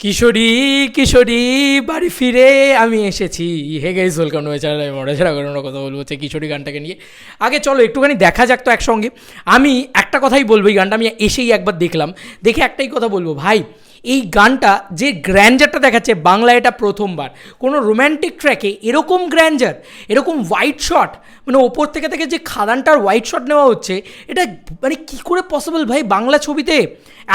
কিশোরী কিশোরী, বাড়ি ফিরে আমি এসেছি। Hey guys welcome to my channel মরে ছাড়া করে কথা বলব হচ্ছে কিশোরী গানটাকে নিয়ে। আগে চলো, একটুখানি দেখা যাক তো একসঙ্গে। আমি একটা কথাই বলব, এই গানটা আমি এসেই একবার দেখলাম। দেখে একটাই কথা বলব, ভাই এই গানটা যে গ্র্যান্ডারটা দেখাচ্ছে বাংলা এটা প্রথমবার। কোনো রোম্যান্টিক ট্র্যাকে এরকম গ্র্যান্ডার এরকম হোয়াইট শট মানে ওপর থেকে থেকে যে খাদানটার হোয়াইট শট নেওয়া হচ্ছে, এটা মানে কী করে পসিবল ভাই? বাংলা ছবিতে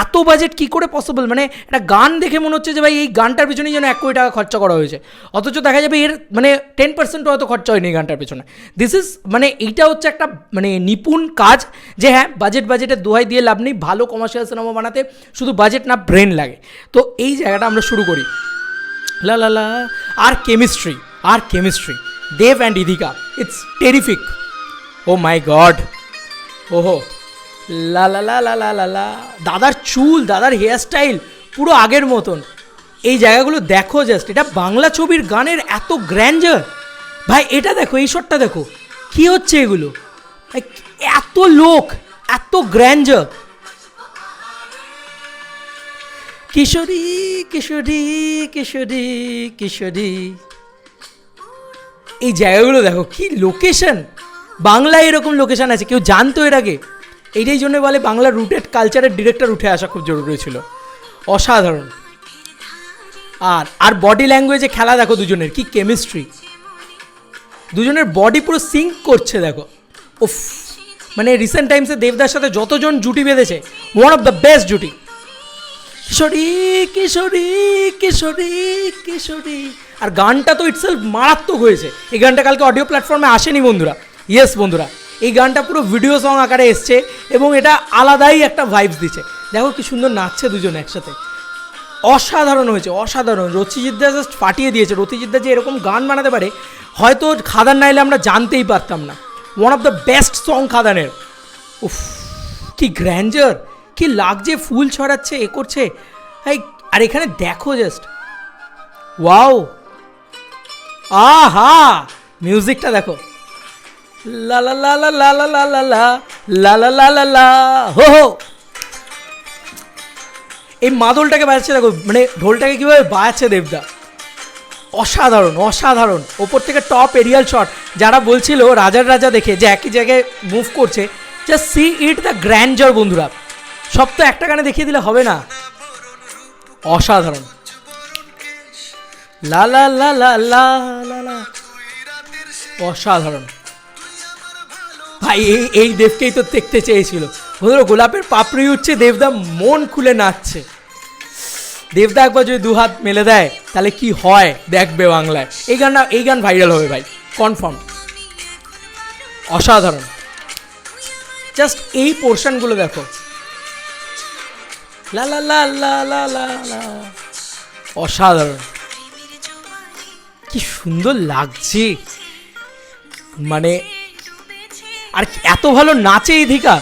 এত বাজেট কী করে পসিবল মানে একটা গান দেখে মনে হচ্ছে যে ভাই, এই গানটার পেছনেই যেন এক কোটি টাকা খরচা করা হয়েছে। অথচ দেখা যাবে এর মানে টেন পার্সেন্টও হয়তো খরচা হয়নি এই গানটার পেছনে। দিস ইজ মানে এইটা হচ্ছে একটা মানে নিপুণ কাজ যে হ্যাঁ বাজেট বাজেটের দোহাই দিয়ে লাভ নেই, ভালো কমার্শিয়াল সিনেমা বানাতে শুধু বাজেট না ব্রেন লাগে। তো এই জায়গাটা আমরা শুরু করি। লা লা লা, আর কেমিস্ট্রি আর chemistry Dev and ইদিকা it's terrific oh my god ওহো। লা লা লা লা লা লা লা, দাদার চুল, দাদার হেয়ারস্টাইল পুরো আগের মতন। এই জায়গাগুলো দেখো জাস্ট এটা বাংলা ছবির গানের এত গ্র্যান্ডার ভাই, এটা দেখো, এই শটটা দেখো। কি হচ্ছে এগুলো? এত লোক, এত গ্র্যান্ডার কিশোরী কিশোরী কিশোরী কিশোরী। এই জায়গাগুলো দেখো, কি লোকেশন বাংলায় এরকম লোকেশন আছে, কেউ জানতো এর আগে? এইটাই জন্য বলে বাংলা রুটেড কালচারের ডিরেক্টর উঠে আসা খুব জরুরি ছিল। অসাধারণ। আর আর বডি ল্যাঙ্গুয়েজে খেলা দেখো দুজনের, কি কেমিস্ট্রি দুজনের বডি পুরো সিঙ্ক করছে দেখো। উফ মানে রিসেন্ট টাইমসে দেবদার সাথে যতজন জুটি বেঁধেছে ওয়ান অফ দ্য বেস্ট জুটি। কিশোরী কিশোরী কিশোরী কিশোরী। আর গানটা তো ইটসেলফ মারাত্মক হয়েছে। এই গানটা কালকে অডিও প্ল্যাটফর্মে আসেনি বন্ধুরা। ইয়েস বন্ধুরা। এই গানটা পুরো ভিডিও সং আকারে এসছে এবং এটা আলাদাই একটা ভাইবস দিচ্ছে। দেখো কি সুন্দর নাচছে দুজন একসাথে। অসাধারণ হয়েছে, অসাধারণ। রথিজিদ্দা জাস্ট ফাটিয়ে দিয়েছে। রথিজিদ্দা যে এরকম গান বানাতে পারে, হয়তো খাদান নাইলে আমরা জানতেই পারতাম না। One of the best song খাদানের। উফ, কি গ্র্যান্ডার কি লাগছে ফুল ছড়াচ্ছে এ করছে আর এখানে দেখো জাস্ট ওয়াও আহা মিউজিকটা দেখো লা লা লা লা হো হো এই মাদলটাকে বাজাচ্ছে দেখো মানে ঢোলটাকে কীভাবে বাজাচ্ছে দেবদা অসাধারণ অসাধারণ ওপর থেকে টপ এরিয়াল শট যারা বলছিল রাজার রাজা দেখে যে একই জায়গায় মুভ করছে just see it the grandeur বন্ধুরা সব তো একটা গানে দেখিয়ে দিলে হবে না। অসাধারণ। লা লা লা অসাধারণ। ভাই, এই এই দেবকেই তো দেখতে চেয়েছিল। বন্ধুরা, গোলাপের পাপড়ি উঠছে, দেবদা মন খুলে নাচছে। দেবদা একবার যদি দু হাত মেলে দেয়, তাহলে কি হয়? দেখবে বাংলায়। এই গানটা, এই গান ভাইরাল হবে ভাই। কনফার্ম অসাধারণ। জাস্ট এই পোর্শনগুলো দেখো। লা লা লা লা লা লা লা। অসাধারণ। কি সুন্দর লাগছে। মানে আর এত ভালো নাচে ইধিকা।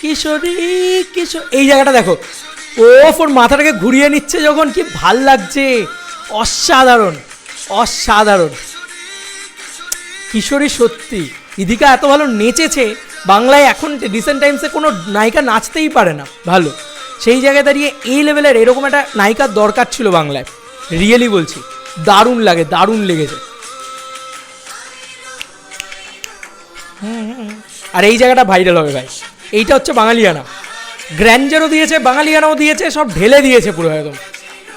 কিশোরী, কিশোর, এই জায়গাটা দেখো। ও ওর মাথাটাকে ঘুরিয়ে নিচ্ছে যখন, কি ভালো লাগছে। অসাধারণ অসাধারণ। কিশোরী সত্যি ইদিকা এত ভালো নেচেছে। বাংলায় এখন রিসেন্ট টাইমসে কোনো নায়িকা নাচতেই পারে না। ভালো। সেই জায়গায় দাঁড়িয়ে এই লেভেলের এরকম একটা নায়িকার দরকার ছিল বাংলায়। রিয়েলি বলছি। দারুণ লাগে, দারুণ লেগেছে। আর এই জায়গাটা ভাইরাল হবে ভাই। এইটা হচ্ছে বাঙালিয়ানা। গ্র্যান্ডারও দিয়েছে, বাঙালিয়ানাও দিয়েছে, সব ঢেলে দিয়েছে পুরো একদম।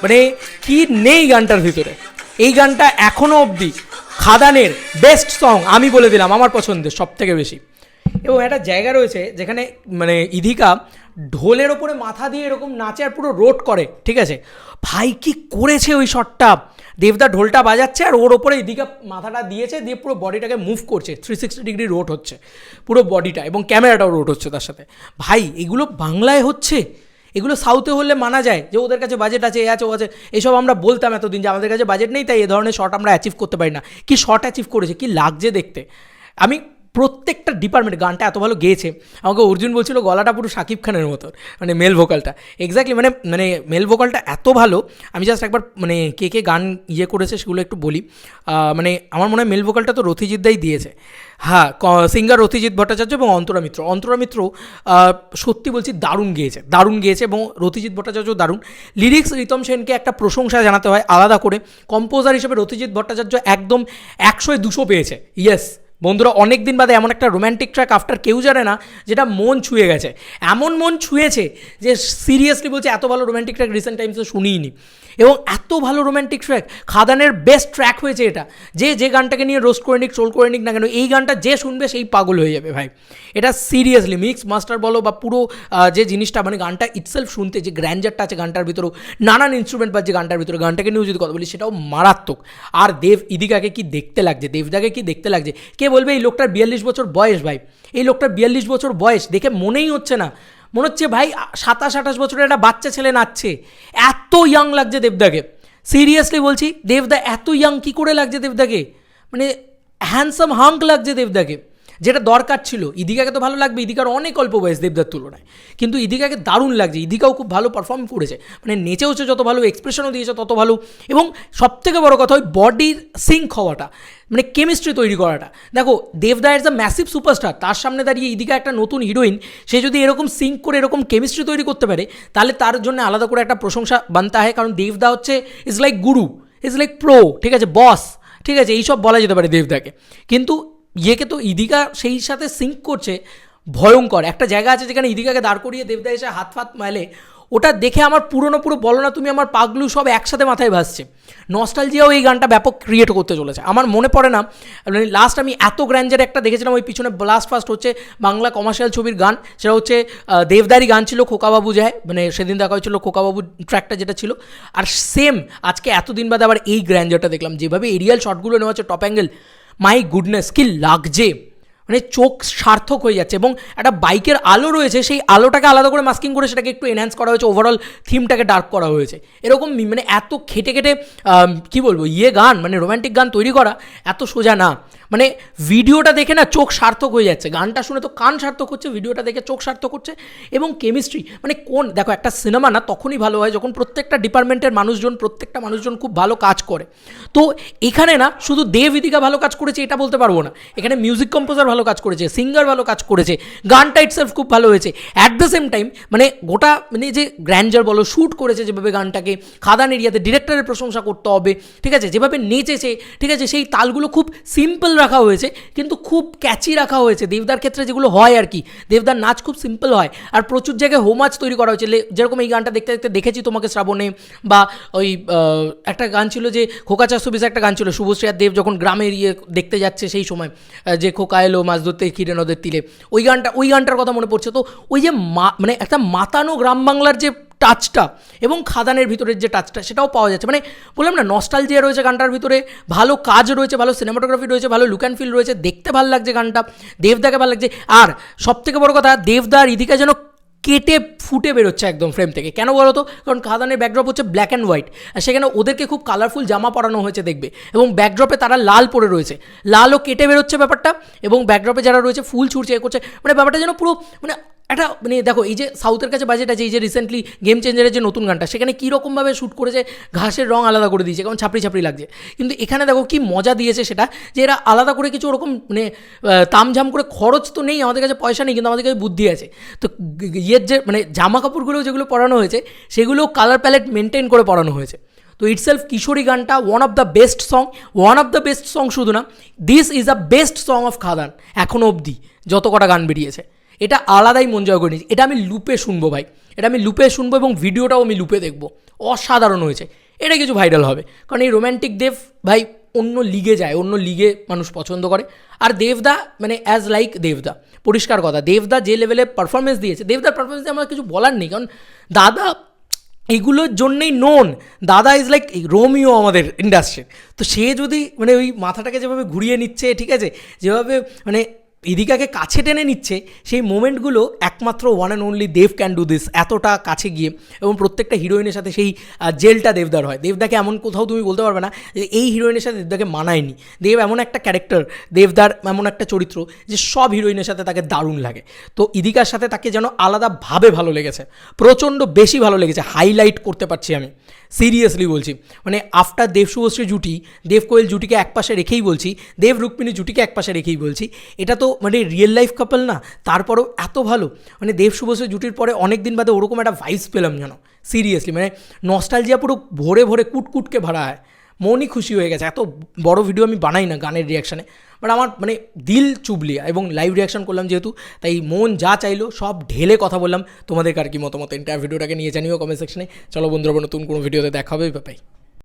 মানে কি নেই গানটার ভিতরে। এই গানটা এখনও অবধি খাদানের বেস্ট সং আমি বলে দিলাম, আমার পছন্দের সব থেকে বেশি। এবং একটা জায়গা রয়েছে যেখানে মানে ইধিকা ঢোলের ওপরে মাথা দিয়ে এরকম নাচে আর পুরো রোড করে, ঠিক আছে? ভাই, কি করেছে ওই শটটা? দেবদা ঢোলটা বাজাচ্ছে আর ওর ওপরে এদিকে মাথাটা দিয়েছে, দিয়ে পুরো বডিটাকে মুভ করছে। থ্রি সিক্সটি ডিগ্রি রোট হচ্ছে। পুরো বডিটা এবং ক্যামেরাটাও রোট হচ্ছে তার সাথে। ভাই, এগুলো বাংলায় হচ্ছে? এগুলো সাউথে হলে মানা যায় যে ওদের কাছে বাজেট আছে, এ আছে, ও আছে। এসব আমরা বলতাম এতদিন যে আমাদের কাছে বাজেট নেই, তাই এ ধরনের শট আমরা অ্যাচিভ করতে পারি না। কি শট অ্যাচিভ করেছে? কি লাগছে দেখতে? আমি প্রত্যেকটা ডিপার্টমেন্ট গানটা এত ভালো গেয়েছে। আমাকে অর্জুন বলছিল গলাটা পুরো শাকিব খানের মতো মানে মেল ভোকালটা এক্স্যাক্টলি মানে মানে মেল ভোকালটা এত ভালো, আমি জাস্ট একবার মানে কে কে গান ইয়ে করেছে সেগুলো একটু বলি। মানে আমার মনে হয় মেল ভোকালটা তো রথিজিৎ দাই দিয়েছে। হ্যাঁ সিঙ্গার রথিজিৎ ভট্টাচার্য এবং অন্তরা মিত্র। অন্তরা মিত্র সত্যি বলছি দারুণ গেয়েছে দারুণ গেয়েছে এবং রথিজিৎ ভট্টাচার্য দারুণ। লিরিক্স রিতম সেনকে একটা প্রশংসা জানাতে হয় আলাদা করে। কম্পোজার হিসেবে রথিজিৎ ভট্টাচার্য একদম একশোয় দুশো পেয়েছে। ইয়েস বন্ধুরা অনেক দিন বাদে এমন একটা রোম্যান্টিক ট্র্যাক আফটার কেউ জানে না, যেটা মন ছুঁয়ে গেছে। এমন মন ছুঁয়েছে যে সিরিয়াসলি বলছে, এত ভালো রোম্যান্টিক ট্র্যাক রিসেন্ট টাইমসে শুনিনি এবং এত ভালো রোম্যান্টিক ট্র্যাক খাদানের বেস্ট ট্র্যাক হয়েছে এটা। যে যে গানটাকে নিয়ে রোস্ট করে নিক ট্রোল করে নিক না কেন, এই গানটা যে শুনবে, সেই পাগল হয়ে যাবে ভাই। এটা সিরিয়াসলি মিক্স মাস্টার বলো বা পুরো যে জিনিসটা মানে গানটা ইটসেলফ শুনতে, যে গ্র্যান্ডারটা আছে গানটার ভিতরেও, নানান ইনস্ট্রুমেন্ট পাচ্ছে গানটার ভিতরে গানটাকে নিয়েও যদি কথা বলি, সেটাও মারাত্মক। আর দেব ইদিকাকে কি দেখতে লাগছে, দেবদাকে কি দেখতে লাগছে, কে বলবে, এই লোকটার বিয়াল্লিশ বছর বয়স ভাই, এই লোকটার বিয়াল্লিশ বছর বয়স, দেখে মনেই হচ্ছে না। মনে হচ্ছে, ভাই, সাতাশ, আঠাশ বছরের একটা বাচ্চা ছেলে নাচছে, এত ইয়াং লাগছে দেবদাকে। সিরিয়াসলি বলছি, দেবদা, এত ইয়াং কী করে লাগছে দেবদাকে? মানে হ্যান্ডসাম হাঙ্ক লাগছে দেবদাকে। যেটা দরকার ছিল, ইদিকাকে তো ভালো লাগবে, ইদিকার অনেক অল্প বয়স দেবদার তুলনায়। কিন্তু ইদিকাকে দারুণ লাগছে, ইদিকাও খুব ভালো পারফর্ম করেছে। মানে নেচেওছে যত ভালো এক্সপ্রেশনও দিয়েছে তত ভালো, এবং সবথেকে বড় কথা ওই বডির সিঙ্ক হওয়াটা মানে কেমিস্ট্রি তৈরি করাটা। দেখো, দেবদা ইজ দ্য ম্যাসিভ সুপারস্টার তার সামনে দাঁড়িয়ে ইদিকা একটা নতুন হিরোইন সে যদি এরকম সিঙ্ক করে, এরকম কেমিস্ট্রি তৈরি করতে পারে, তাহলে তার জন্য আলাদা করে একটা প্রশংসা বানতে হয়, কারণ দেবদা হচ্ছে is like guru is like pro ঠিক আছে বস ঠিক আছে, এইসব বলা যেতে পারে দেবদাকে। কিন্তু ইয়েকে তো ইদিকা সেই সাথে সিঙ্ক করছে, ভয়ঙ্কর। একটা জায়গা আছে যেখানে ইদিকাকে দাঁড় করিয়ে দেবদা এসে হাত ফাত মেলে। ওটা দেখে আমার পুরনো পুরো বলো না, তুমি আমার পাগলু সব একসাথে মাথায় ভাসছে। নস্টালজিয়াও এই গানটা ব্যাপক ক্রিয়েট করতে চলেছে। আমার মনে পড়ে না মানে লাস্ট আমি এত গ্র্যান্ডের একটা দেখেছিলাম, ওই পিছনে ব্লাস্ট ফাস্ট হচ্ছে বাংলা কমার্শিয়াল ছবির গান। সেটা হচ্ছে দেবদারি গান ছিল খোকাবাবু যায় মানে সেদিন দেখা হয়েছিল খোকাবাবু ট্র্যাকটা যেটা ছিল। আর সেম আজকে এতদিন বাদে আবার এই গ্র্যান্ডারটা দেখলাম। যেভাবে এরিয়াল শটগুলো নেওয়া হচ্ছে টপ অ্যাঙ্গেল মাই গুডনেস কি লাগছে মানে চোখ সার্থক হয়ে যাচ্ছে এবং একটা বাইকের আলো রয়েছে, সেই আলোটাকে আলাদা করে মাস্কিং করে সেটাকে একটু এনহ্যান্স করা হয়েছে ওভারঅল থিমটাকে ডার্ক করা হয়েছে। এরকম মানে এত খেটে খেটে কী বলব ইয়ে গান মানে রোম্যান্টিক গান তৈরি করা এত সোজা না। মানে ভিডিওটা দেখে না চোখ সার্থক হয়ে যাচ্ছে। গানটা শুনে তো কান সার্থক হচ্ছে ভিডিওটা দেখে চোখ সার্থক হচ্ছে এবং কেমিস্ট্রি মানে কোন, দেখো একটা সিনেমা না তখনই ভালো হয় যখন প্রত্যেকটা ডিপার্টমেন্টের মানুষজন, প্রত্যেকটা মানুষজন খুব ভালো কাজ করে। তো এখানে না শুধু দেব ইদিকা ভালো কাজ করেছে, এটা বলতে পারব না। এখানে মিউজিক কম্পোজার ভালো কাজ করেছে সিঙ্গার ভালো কাজ করেছে, গানটা ইটসেলফ খুব ভালো হয়েছে। অ্যাট দ্য সেম টাইম মানে গোটা মানে যে গ্র্যান্ডার বলো শ্যুট করেছে যেভাবে গানটাকে, খাদান এরিয়াতে ডিরেক্টরের প্রশংসা করতে হবে, ঠিক আছে? যেভাবে নেচেছে, ঠিক আছে? সেই তালগুলো খুব সিম্পল রাখা হয়েছে, কিন্তু খুব ক্যাচি রাখা হয়েছে। দেবদার ক্ষেত্রে যেগুলো হয় আর কি, দেবদার নাচ খুব সিম্পল হয়। আর প্রচুর জায়গায় হোমাচ তৈরি করা হয়েছে। যেরকম এই গানটা দেখতে দেখতে দেখেছি তোমাকে শ্রাবণে, বা ওই একটা গান ছিল যে খোকা বিশ একটা গান ছিল শুভশ্রী আর দেব যখন গ্রামের ইয়ে দেখতে যাচ্ছে সেই সময় যে খোকা এলো মাছ ধরতে কিরে নদের তিলে। ওই গানটা, ওই গানটার কথা মনে পড়ছে। তো ওই যে মা মানে একটা মাতানো গ্রাম বাংলার যে টাচটা এবং খাদানের ভিতরের যে টাচটা, সেটাও পাওয়া যাচ্ছে। মানে বললাম না নস্টালজিয়া রয়েছে গানটার ভিতরে, ভালো কাজ রয়েছে, ভালো সিনেমাটোগ্রাফি রয়েছে, ভালো লুক অ্যান্ড ফিল রয়েছে, দেখতে ভালো লাগছে গানটা, দেবদাকে ভালো লাগছে। আর সব থেকে বড় কথা, দেবদা ইদিকা যেন কেটে ফুটে বেরোচ্ছে একদম ফ্রেম থেকে। কেন বলো তো কারণ খাদানের ব্যাকড্রপ হচ্ছে ব্ল্যাক অ্যান্ড হোয়াইট আর সেখানে ওদেরকে খুব কালারফুল জামা পরানো হয়েছে দেখবে। এবং ব্যাকড্রপে তারা লাল পরে রয়েছে। লালও কেটে বেরোচ্ছে ব্যাপারটা, এবং ব্যাকড্রপে যারা রয়েছে, ফুল ছুটছে করছে। মানে ব্যাপারটা যেন পুরো মানে একটা মানে দেখো, এই যে সাউথের কাছে বাজেট আছে, এই যে রিসেন্টলি গেম চেঞ্জারের যে নতুন গানটা, সেখানে কীরকমভাবে শ্যুট করেছে, ঘাসের রং আলাদা করে দিয়েছে, কেমন ছাপড়ি ছাপড়ি লাগছে। কিন্তু এখানে দেখো কি মজা দিয়েছে সেটা, যে এরা আলাদা করে কিছু ওরকম মানে তামঝাম করে খরচ তো নেই, আমাদের কাছে পয়সা নেই, কিন্তু আমাদের কাছে বুদ্ধি আছে। তো ইয়ের যে মানে জামা কাপড়গুলো যেগুলো পরানো হয়েছে, সেগুলো কালার প্যালেট মেনটেন করে পরানো হয়েছে। তো ইটসেলফ কিশোরী গানটা one of the best song one of the best song শুধু না this is the best song of Khadaan এখনও অবধি, যত কটা গান বেরিয়েছে। এটা আলাদাই মন জয় করে নিয়েছে। এটা আমি লুপে শুনব ভাই। এটা আমি লুপে শুনব এবং ভিডিওটাও আমি লুপে দেখব। অসাধারণ হয়েছে। এটা কিছু ভাইরাল হবে। কারণ এই রোম্যান্টিক দেব ভাই অন্য লিগে যায়, অন্য লিগে মানুষ পছন্দ করে। আর দেবদা মানে অ্যাজ লাইক দেবদা। পরিষ্কার কথা, দেবদা যে লেভেলে পারফরমেন্স দিয়েছে, দেবদার পারফরমেন্স দিয়ে আমার কিছু বলার নেই। কারণ দাদা এগুলোর জন্যেই নোন দাদা ইজ লাইক রোমিও আমাদের ইন্ডাস্ট্রির তো সে যদি মানে ওই মাথাটাকে যেভাবে ঘুরিয়ে নিচ্ছে, ঠিক আছে? যেভাবে মানে ইদিকাকে কাছে টেনে নিচ্ছে, সেই মোমেন্টগুলো একমাত্র one and only Dev can do this এতটা কাছে গিয়ে। এবং প্রত্যেকটা হিরোইনের সাথে সেই জেলটা দেবদার হয়। দেবদাকে এমন কোথাও তুমি বলতে পারবে না যে এই হিরোইনের সাথে দেবদাকে মানায়নি। দেব এমন একটা ক্যারেক্টার দেবদার এমন একটা চরিত্র যে সব হিরোইনের সাথে তাকে দারুণ লাগে। তো ইদিকার সাথে তাকে যেন আলাদাভাবে ভালো লেগেছে, প্রচণ্ড বেশি ভালো লেগেছে হাইলাইট করতে পারছি আমি। সিরিয়াসলি বলছি। মানে আফটার দেব শুভশ্রী জুটি, দেব কোয়েল জুটিকে একপাশে রেখেই বলছি, দেব রুক্মিণী জুটিকে একপাশে রেখেই বলছি। এটা তো মানে রিয়েল লাইফ কাপল না, তারপরেও এত ভালো। মানে দেব শুভশ্রী জুটির পরে অনেক দিন বাদে ওরকম একটা ভাইবস পেলাম যেন সিরিয়াসলি মানে নস্টালজিয়া পুরো ভরে ভরে কুটকুটকে ভরা হয়। মনই খুশি হয়ে গেছে। এত বড় ভিডিও আমি বানাই না গানের রিয়াকশানে বাট আমার মানে দিল চুবলিয়া এবং লাইভ রিয়াকশন করলাম যেহেতু, তাই মন যা চাইলো সব ঢেলে কথা বললাম। তোমাদের আর কি মতামত এন্টার ভিডিওটাকে নিয়ে জানিও কমেন্ট সেকশনে চলো বন্ধুরা নতুন কোনো ভিডিওতে দেখা হবে। বাই